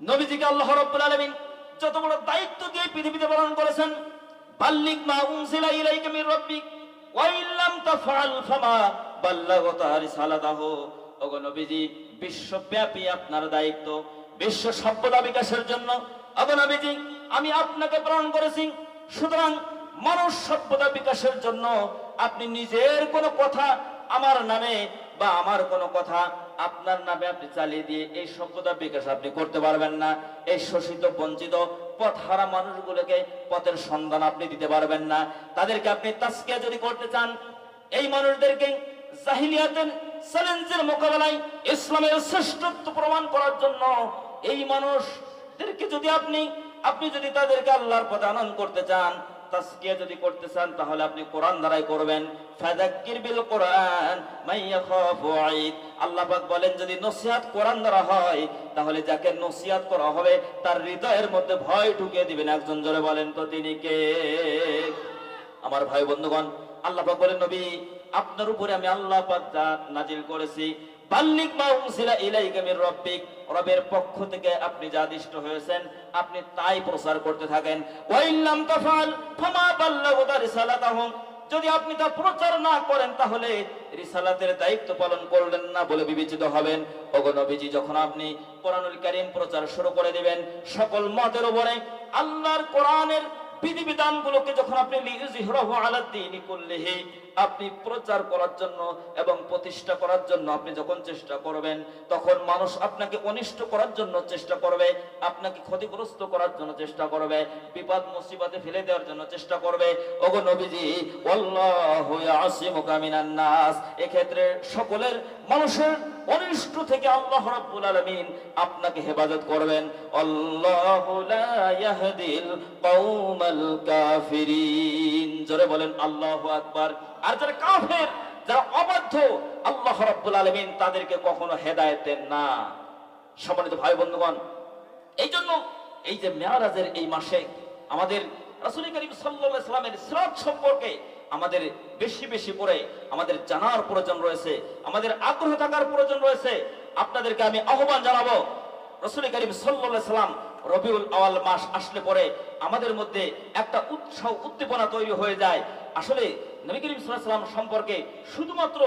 নবীজিকে আল্লাহ রাব্বুল আলামিন যত বড় দায়িত্ব দিয়ে পৃথিবীতে পালন করেছেন বাল্লিক মা উনসিলা ইলাইকা মির রাব্বিক, ওয়া ইল্লাম তাফআল ফামা বাল্লাগতা রিসালাতাহু। ওগো নবীজি, বিশ্বব্যাপী আপনার দায়িত্ব, বিশ্ব সভ্যতা বিকাশের জন্য। ওগো নবীজি, আমি আপনাকে প্রেরণ করেছি, সুতরাং মানুষ সভ্যতা বিকাশের জন্য আপনি নিজের কোনো কথা, আমার নামে বা আমার কোনো কথা আপনার নামে আপনি চালিয়ে দিয়ে এই সভ্যতা বিকাশ আপনি করতে পারবেন না। এই শোষিত, বঞ্চিত পথ হারা মানুষগুলোকে পথের সন্ধান আপনি দিতে পারবেন না। তাদেরকে আপনি তাস্কিয়া যদি করতে চান, এই মানুষদেরকে জাহিলিয়াতের চ্যালেঞ্জের মোকাবেলায় ইসলামের শ্রেষ্ঠত্ব প্রমাণ করার জন্য এই মানুষদেরকে যদি আপনি আপনি যদি তাদেরকে আল্লাহর পথে আনন্দ করতে চান তাসকিয়া যদি করতে চান, তাহলে আপনি কোরআন দ্বারাই করবেন। ফাযাক্কির বিল কোরআন ইয়াখাফু আইদ। আল্লাহ পাক বলেন, যদি নসিহত কোরআন দ্বারা হয়, তাহলে যাকে নসিহত করা হবে, তার হৃদয়ের মধ্যে ভয় ঢুকিয়ে দিবেন। একজন জোরে বলেন, তো তিনি কে? আমার ভাই বন্ধুগণ, আল্লাহ পাক বলেন, নবী, আপনার উপরে আমি আল্লাহ পাক নাজিল করেছি বাল্লিক মা উনসিলা ইলাইকা মির রাব্বিক, রবের পক্ষ থেকে আপনি যা হয়েছেন, আপনি তাই প্রচার করতে থাকেন। তাফাল ফামা বাল্লাগু রিসালাতাহু যদি আপনি তা প্রচার না করেন, তাহলে রিসালাতের দায়িত্ব পালন করলেন না বলে বিবেচিত হবেন। ওগো নবীজি, যখন আপনি কোরআনুল কারীম প্রচার শুরু করে দিবেন, সকল মতের উপরে আল্লাহর কোরআনের বিধিবিধানগুলোকে যখন আপনি আপনি প্রচার করার জন্য এবং প্রতিষ্ঠা করার জন্য আপনি যখন চেষ্টা করবেন, তখন মানুষ আপনাকে অনিষ্ট করার জন্য চেষ্টা করবে, আপনাকে ক্ষতিগ্রস্ত করার জন্য চেষ্টা করবে, বিপদ মুসিবতে ফেলে দেওয়ার জন্য চেষ্টা করবে। ওগো নবীজি ইয়াসিমুকা মিনান নাস। এক্ষেত্রে সকলের মানুষের অনিষ্ট থেকে আল্লাহ রাব্বুল আলামিন আপনাকে হেফাজত করবেন। আল্লাহু লা ইয়াহদিল কওমাল কাফিরিন। জোরে বলেন, আল্লাহু আকবার। আর যারা কাফের, যারা অবাধ্য, আল্লাহ রাব্বুল আলামিন তাদেরকে কখনো হেদায়েত দেন না। সম্মানিত ভাই বন্ধুগণ এই জন্য এই যে মেয়ারাজের এই মাসে আমাদের রাসূল করিম আলাইহি সাল্লামের সিরাত সম্পর্কে আমাদের বেশি বেশি করে আমাদের জানার প্রয়োজন রয়েছে, আমাদের আগ্রহ থাকার প্রয়োজন রয়েছে। আপনাদেরকে আমি আহ্বান জানাব, রসুল করিম সাল্লাম রবিউল আওয়াল মাস আসলে পরে আমাদের মধ্যে একটা উৎসাহ উদ্দীপনা তৈরি হয়ে যায়। আসলে নবী করিম সাল্লাহ সাল্লাম সম্পর্কে শুধুমাত্র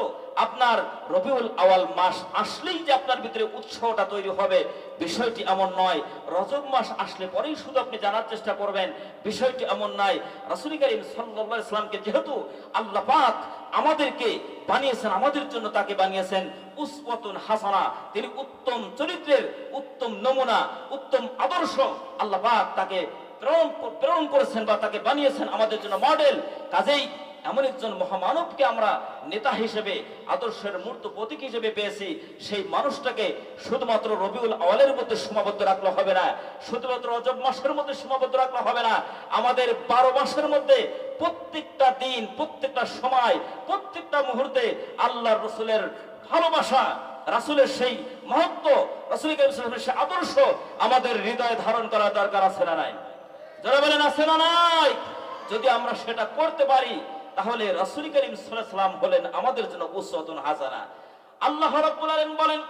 আপনার রবিউল আওয়াল মাস আসলেই যে আপনার ভিতরে উৎসাহটা তৈরি হবে, বিষয়টি এমন নয়। রজব মাস আসলে পরেই শুধু আপনি জানার চেষ্টা করবেন, বিষয়টি এমন নয়। রসুল করিম সাল্লাল্লাহু ইসলামকে যেহেতু আল্লাহ পাক আমাদেরকে বানিয়েছেন, আমাদের জন্য তাকে বানিয়েছেন, উসওয়াতুন হাসানা, তিনি উত্তম চরিত্রের, উত্তম নমুনা, উত্তম আদর্শ আল্লাহ পাক তাকে প্রেরণ প্রেরণ করেছেন বা তাকে বানিয়েছেন আমাদের জন্য মডেল কাজেই এমন একজন মহামানবকে আমরা নেতা হিসেবে, আদর্শের মূর্ত প্রতীক হিসেবে পেয়েছি। সেই মানুষটাকে শুধুমাত্র রবিউল আওয়ালের মধ্যে সীমাবদ্ধ রাখলে হবে না, শুধুমাত্র রজব মাসের মধ্যে সীমাবদ্ধ রাখলে হবে না, আমাদের বারো মাসের মধ্যে প্রত্যেকটা দিন, প্রত্যেকটা সময়, প্রত্যেকটা মুহূর্তে আল্লাহ রসুলের ভালোবাসা, রাসুলের সেই মহত্ব, রাসুল সেই আদর্শ আমাদের হৃদয়ে ধারণ করা দরকার আছে না নাই? যারা বলেন, আছে না নাই? যদি আমরা সেটা করতে পারি তাহলে রাসুল করিম সাল্লাম বলেন, আমাদের জন্য উসওয়াতুন হাসানা। আল্লাহ বলেন,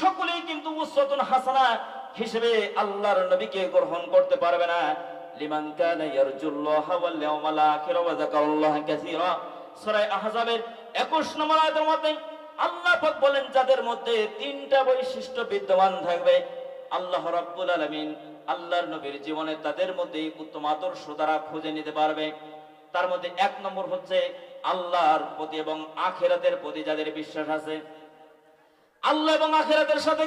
সকলেই কিন্তু উসওয়াতুন হাসানা হিসেবে আল্লাহর নবীকে গ্রহণ করতে পারবে না। লিমান কানা ইয়ারজুল্লাহ ওয়াল ইয়াউমাল আখির ওয়া যাকারাল্লাহ কাসীরা। সূরা আহজাবের 21 নম্বর আয়াতের মধ্যে আল্লাহ পাক বলেন, যাদের মধ্যে তিনটা বৈশিষ্ট্য বিদ্যমান থাকবে আল্লাহর নবীর জীবনে তাদের মধ্যে উত্তম আদর্শ তারা খুঁজে নিতে পারবে। তার মধ্যে এক নম্বর হচ্ছে আল্লাহর প্রতি এবং আখেরাতের প্রতি যাদের বিশ্বাস আছে। আল্লাহ এবং আখেরাতের সাথে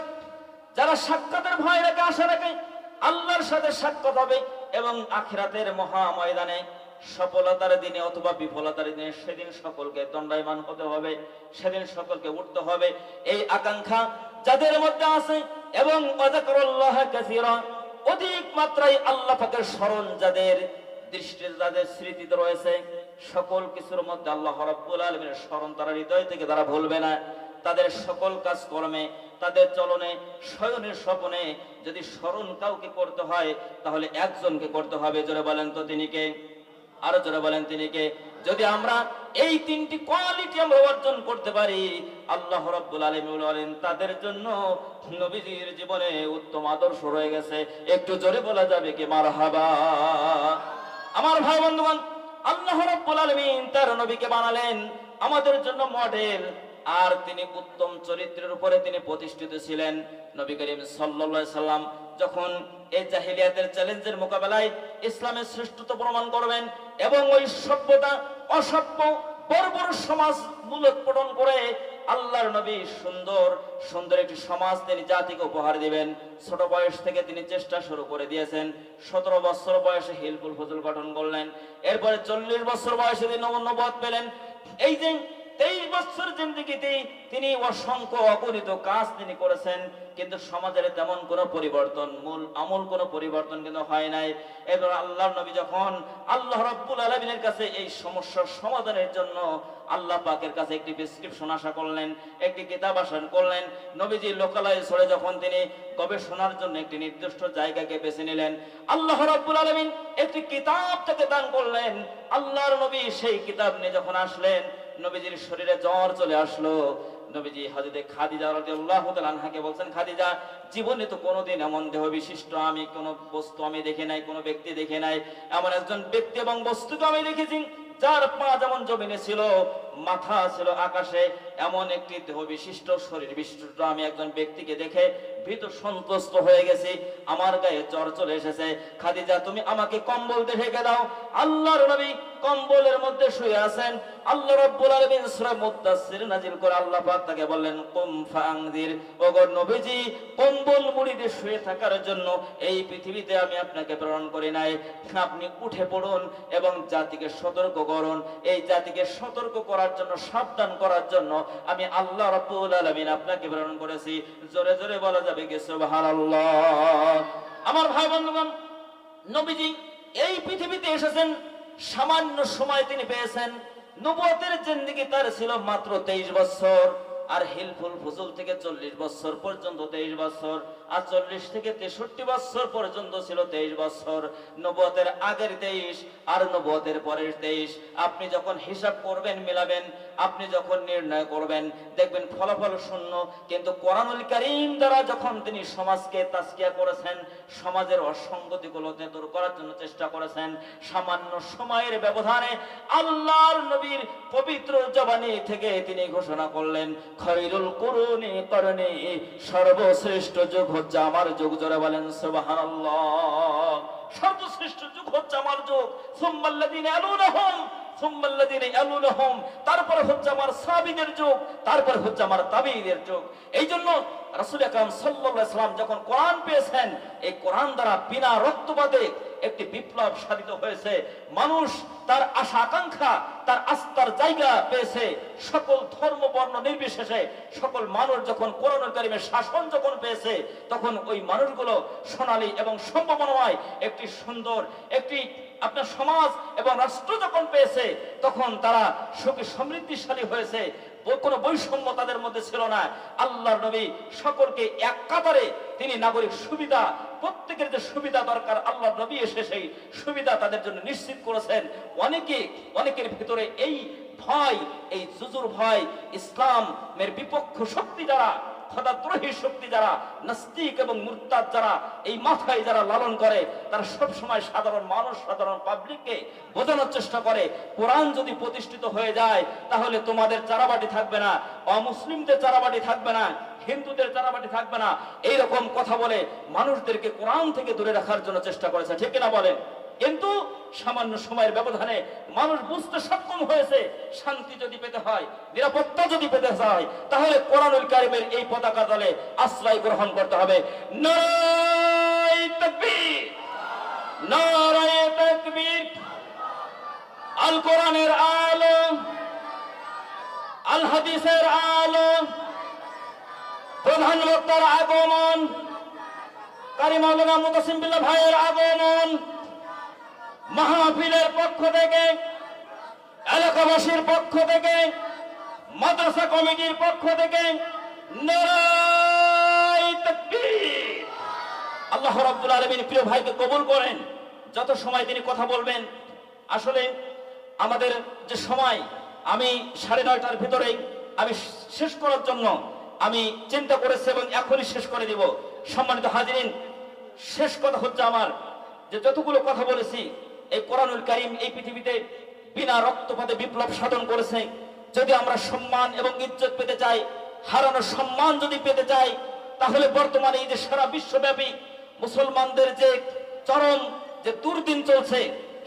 যারা সাক্ষাতের ভয় রেখে আশা রাখে আল্লাহর সাথে সাক্ষাৎ হবে এবং আখেরাতের মহা ময়দানে সফলতার দিনে অথবা বিফলতার দিনে সেদিন সকলকে দণ্ডায়মান হতে হবে, সেদিন সকলকে উঠতে হবে। এই আকাঙ্ক্ষা যাদের মধ্যে আছে, এবং অধিক মাত্রায় আল্লাহ পাকের স্মরণ যাদের দৃষ্টির যাদের স্মৃতিতে রয়েছে, সকল কিছুর মধ্যে আল্লাহ রাব্বুল আলামিনের স্মরণ তারা হৃদয় থেকে তারা ভুলবে না। তাদের সকল কাজ কর্মে তাদের চলনে, শয়নের স্বপনে যদি স্মরণ কাউকে করতে হয়, তাহলে একজনকে করতে হবে। জোরে বলেন তো তিনি কে? আরও জোরে বলেন তিনি কে? যদি আমরা এই তিনটি কোয়ালিটি আমরা অর্জন করতে পারি, আল্লাহ রাব্বুল আলামিন বলেন, তাদের জন্য নবীজির জীবনে উত্তম আদর্শ রয়ে গেছে। একটু জোরে বলা যাবে কি? মারহাবা। আমার ভাই বন্ধুগণ, আল্লাহ রাব্বুল আলামিন তার নবীকে বানালেন আমাদের জন্য মডেল। আর তিনি উত্তম চরিত্রের উপরে তিনি প্রতিষ্ঠিত ছিলেন নবী করিম আলাইহি সাল্লাম। যখন এই জাহিলিয়াতের চ্যালেঞ্জের মোকাবেলায় ইসলামের শ্রেষ্ঠত্ব প্রমাণ করবেন এবং ওই সভ্যতা অসভ্য, বর্বর সমাজ মূলোৎপাটন করে আল্লাহর নবী সুন্দর সুন্দর একটি সমাজ তিনি জাতিকে উপহার দিবেন। ছোট বয়স থেকে তিনি চেষ্টা শুরু করে দিয়েছেন। সতেরো বছর বয়সে হিলফুল ফজল গঠন করলেন। এরপরে চল্লিশ বছর বয়সে তিনি নবদ পেলেন। এই যে তেইশ বছর জিন্দিগিতে তিনি অসংখ্য অগণিত কাজ তিনি করেছেন, কিন্তু সমাজের তেমন কোনো পরিবর্তন, মূল আমূল কোনো পরিবর্তন কিন্তু হয় নাই। এবার আল্লাহ নবী যখন আল্লাহ রব্বুল আলমিনের কাছে এই সমস্যার সমাধানের জন্য আল্লাহ পাকের কাছে একটি প্রেসক্রিপশন আশা করলেন, একটি কিতাব আশা করলেন, নবীজি লোকালয়ে ছড়ে যখন তিনি গবেষণার জন্য একটি নির্দিষ্ট জায়গাকে বেছে নিলেন, আল্লাহ রাব্বুল আলামিন একটি কিতাব তাকে দান করলেন। আল্লাহর নবী সেই কিতাব নিয়ে যখন আসলেন নবীজির শরীরে জ্বর চলে আসলো। নবীজি হাজরতে খাদিজা রাদিয়াল্লাহু তাআলা আনহাকে বলছেন, খাদিজা, জীবনে তো কোনোদিন এমন দেহ বিশিষ্ট আমি, কোনো বস্তু আমি দেখি নাই, কোনো ব্যক্তি দেখি নাই। এমন একজন ব্যক্তি এবং বস্তুকে আমি দেখেছি, যার পা যেমন জমিনে ছিল, মাথা ছিল আকাশে, এমন একটি দেহ বিশিষ্ট, শরীর বিশিষ্ট আমি একজন ব্যক্তিকে দেখে ভীত সন্তুষ্ট হয়ে গেছি। আমার গায়ে জ্বর চলে এসেছে। খাদিজা, তুমি আমাকে কম্বল দেখে দাও। আল্লাহর নবী কম্বলের মধ্যে শুয়ে আছেন। আল্লাহ রাব্বুল আলামিন সূরা মুদ্দাসসির নাজিল করে আল্লাহ পাক তাকে বললেন, কুম ফাংদির ওগো নবীজি, কম্বল মুড়ি দিয়ে শুয়ে থাকার জন্য এই পৃথিবীতে আমি আপনাকে প্রেরণ করি নাই। আপনি উঠে পড়ুন এবং জাতিকে সতর্ক করুন। এই জাতিকে সতর্ক করার জন্য, সাবধান করার জন্য আমি আল্লাহ রাব্বুল আলামিন আপনাকে প্রেরণ করেছি। জোরে জোরে বলা যাবে কি, সুবহানাল্লাহ। আমার ভাই বন্ধুগণ, নবীজি এই পৃথিবীতে এসেছেন সামান্য সময় তিনি পেয়েছেন। নবতের জিন্দিগি তার ছিল মাত্র তেইশ বছর। আর হিলফুল ফুজুল থেকে চল্লিশ বছর পর্যন্ত তেইশ বছর। আর চল্লিশ থেকে তেষট্টি বছর পর্যন্ত ছিল তেইশ বছর। নবতের আগের তেইশ আর নবতের পরের তেইশ। আপনি যখন হিসাব করবেন, মিলাবেন আপনি যখন নির্ণয় করবেন, দেখবেন ফলাফল শূন্য, কিন্তু কোরআনুল করিম দ্বারা যখন তিনি সমাজকে তাস্কিয়া করেছেন, সমাজের অসঙ্গতিগুলো দূর করার জন্য চেষ্টা করেছেন, সামান্য সময়ের ব্যবধানে আল্লাহর নবীর পবিত্র জবানি থেকে তিনি ঘোষণা করলেন, খৈরুল করুনি করণে সর্বশ্রেষ্ঠ যুগ হচ্ছে আমার যুগ। জোরে বলেন, সুবহানাল্লাহ। সর্বশ্রেষ্ঠ যুগ হচ্ছে আমার যুগ। সুম্মাল্লাযিনা ইয়ালুনাহুম তারপরে হচ্ছে আমার সাবিদের যুগ, তারপরে হচ্ছে আমার তাবিদের যুগ। এই জন্য রাসূল আকরাম সাল্লাম যখন কোরআন পেয়েছেন, এই কোরআন দ্বারা বিনা রক্তপাতে একটি বিপ্লব সাধিত হয়েছে। মানুষ তার আশা আকাঙ্ক্ষা, তার আস্থার জায়গা পেয়েছে সকল ধর্ম, বর্ণ নির্বিশেষে। সকল মানুষ যখন কোরআন কারিমের শাসন যখন পেয়েছে, তখন ওই মানুষগুলো সোনালী এবং সম্ভাবনাময় একটি সুন্দর, একটি আপনার সমাজ এবং রাষ্ট্র যখন পেয়েছে, তখন তারা সুখী সমৃদ্ধিশালী হয়েছে। কোনো বৈষম্য তাদের মধ্যে ছিল না। আল্লাহর নবী সকলকে এক কাতারে তিনি নাগরিক সুবিধা প্রত্যেকের যে সুবিধা দরকার আল্লাহ নবী এসে সেই সুবিধা তাদের জন্য নিশ্চিত করেছেন। অনেকে, অনেকের ভিতরে এই ভয়, এই জুজুর ভয়, ইসলামের বিপক্ষ শক্তি যারা শক্তি যারা, নাস্তিক এবং মুরতাদ যারা, এই মাথায় যারা লালন করে, তারা সব সময় সাধারণ মানুষ, সাধারণ পাবলিককে বোঝানোর চেষ্টা করে, কোরআন যদি প্রতিষ্ঠিত হয়ে যায়, তাহলে তোমাদের চারাবাটি থাকবে না, অমুসলিমদের চারাবাটি থাকবে না হিন্দুদের চারাবাটি থাকবে না। এইরকম কথা বলে মানুষদেরকে কোরআন থেকে দূরে রাখার জন্য চেষ্টা করেছে। ঠিক কিনা বলেন? কিন্তু সামান্য সময়ের ব্যবধানে মানুষ বুঝতে সক্ষম হয়েছে, শান্তি যদি পেতে হয়, নিরাপত্তা যদি পেতে হয়, তাহলে কোরআনুল কারিমের এই পতাকা দলে আশ্রয় গ্রহণ করতে হবে। আল কোরআনের আলম, আল হাদিসের আলম প্রধান বক্তার আগমন। কারি মাওলানা মুতাসিম বিল্লাহ ভাইয়ের আগমন। মাহফিলের পক্ষ থেকে, এলাকাবাসীর পক্ষ থেকে, মাদ্রাসা কমিটির পক্ষ থেকে আল্লাহ রাব্বুল আলামিন প্রিয় ভাইকে কবুল করেন। যত সময় তিনি কথা বলবেন, আসলে আমাদের যে সময়, আমি সাড়ে নয়টার ভিতরেই আমি শেষ করার জন্য আমি চিন্তা করেছি এবং এখনই শেষ করে দিব। সম্মানিত হাজিরিন, শেষ কথা হচ্ছে আমার যে যতগুলো কথা বলেছি, এই কোরআনুল কারিম এই পৃথিবীতে বিনা রক্তপাতে বিপ্লব সাধন করেছে। যদি আমরা সম্মান এবং ইজ্জত পেতে চাই, হারানো সম্মান যদি পেতে চাই, তাহলে বর্তমানে এই যে সারা বিশ্বব্যাপী মুসলমানদের যে চরম যে দুর্দিন চলছে,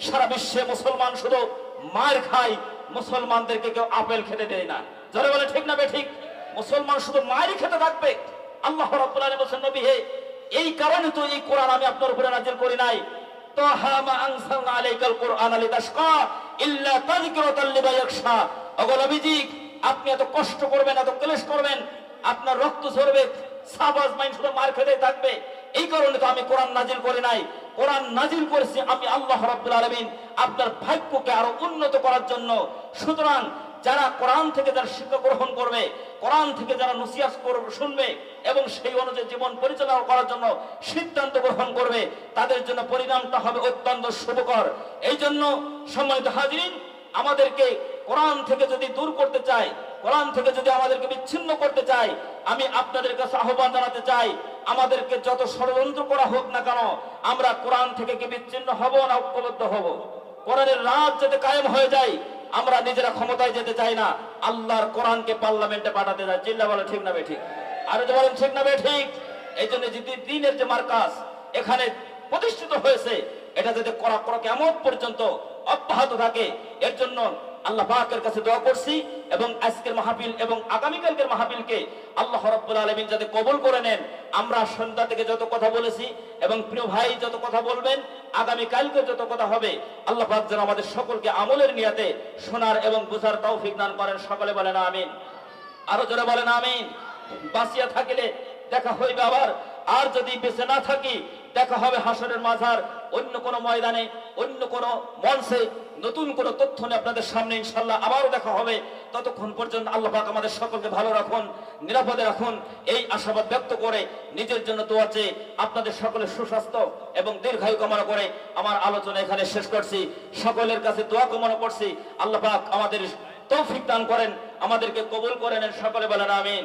সারা বিশ্বে মুসলমান শুধু মার খায়, মুসলমানদেরকে কেউ আপেল খেতে দেয় না। যারা বলে ঠিক না বে ঠিক? মুসলমান শুধু মারই খেতে থাকবে। আল্লাহ রাব্বুল নবী হে, এই কারণে তো এই কোরআন আমি আপনার উপরে নাজিল করি নাই। আপনি এত কষ্ট করবেন, এত ক্লেশ করবেন, আপনার রক্ত সাবাজ শুধু মার থাকবে। এই কারণে তো আমি কোরআন নাজিল করি নাই। কোরআন নাজিল করেছি আমি আপনার ভাগ্যকে আরও উন্নত করার জন্য। সুতরাং যারা কোরআন থেকে যারা শিক্ষা গ্রহণ করবে, কোরআন থেকে যারা নসিয়াস করবে শুনবে এবং সেই অনুযায়ী জীবন পরিচালনা করার জন্য সিদ্ধান্ত গ্রহণ করবে, তাদের জন্য পরিণামটা হবে অত্যন্ত শুভকর। এই জন্য সম্মানিত হাজিরিন, আমাদেরকে কোরআন থেকে যদি দূর করতে চাই, কোরআন থেকে যদি আমাদেরকে বিচ্ছিন্ন করতে চাই, আমি আপনাদের কাছে আহ্বান জানাতে চাই, আমাদেরকে যত ষড়যন্ত্র করা হোক না কেন, আমরা কোরআন থেকে কি বিচ্ছিন্ন হব না ঐক্যবদ্ধ হব? কোরআনের রাত যাতে কায়েম হয়ে যায় আমরা নিজেরা ক্ষমতায় যেতে চাই না। আল্লাহর কোরআনকে পার্লামেন্টে পাঠাতে চাই। চিল্লা বলে ঠিক না ঠিক। আর যে বলেন, ঠিক না ঠিক। এই জন্য যে দিনের যে মার্কাস এখানে প্রতিষ্ঠিত হয়েছে, এটা যাতে করা করা কেমন পর্যন্ত অব্যাহত থাকে, এর জন্য আল্লাহ পাকের কাছে দোয়া করছি এবং আজকের মাহফিল এবং আগামীকালকের মাহফিলকে আল্লাহ রাব্বুল আলামিন যাতে কবুল করে নেন। আমরা সন্ধ্যা থেকে যত কথা বলেছি এবং প্রিয় ভাই যত কথা বলবেন, আগামী কালকে যত কথা হবে, আল্লাহ পাক যেন আমাদের সকলকে আমলের নিয়াতে শোনার এবং বুঝার তৌফিক দান করেন। সকলে বলেন আমিন। আরও জোরে বলেন আমিন। বাঁচিয়া থাকিলে দেখা হইবে আবার। আর যদি বেঁচে না থাকি দেখা হবে হাসরের মাঝার অন্য কোন ময়দানে, অন্য কোন মঞ্চে নতুন কোন তথ্য নিয়ে আপনাদের সামনে ইনশাল্লাহ আবারও দেখা হবে। ততক্ষণ পর্যন্ত আল্লাহ পাক আমাদের সকলকে ভালো রাখুন, নিরাপদে রাখুন। এই আশাবাদ ব্যক্ত করে নিজের জন্য দোয়া চেয়ে আপনাদের সকলের সুস্বাস্থ্য এবং দীর্ঘায়ু কামনা করে আমার আলোচনা এখানে শেষ করছি। সকলের কাছে দোয়া কামনা করছি। আল্লাহ পাক আমাদের তৌফিক দান করেন, আমাদেরকে কবুল করে নেন। সকলে বলেন আমিন।